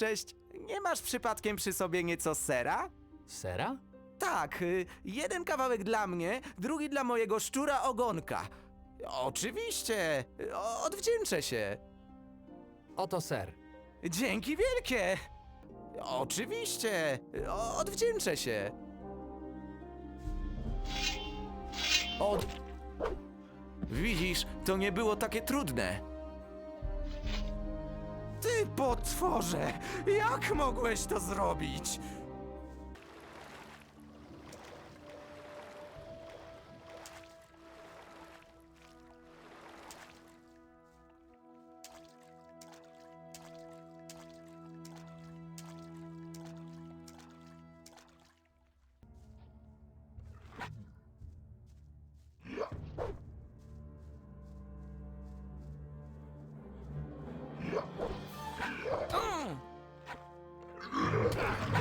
Cześć. Nie masz przypadkiem przy sobie nieco sera? Sera? Tak, y, jeden kawałek dla mnie, drugi dla mojego szczura ogonka. Oczywiście, y, o- odwdzięczę się. Oto ser. Dzięki wielkie! Oczywiście, y, o- odwdzięczę się. Od... Widzisz, to nie było takie trudne. Potworze! Jak mogłeś to zrobić? Ha ha!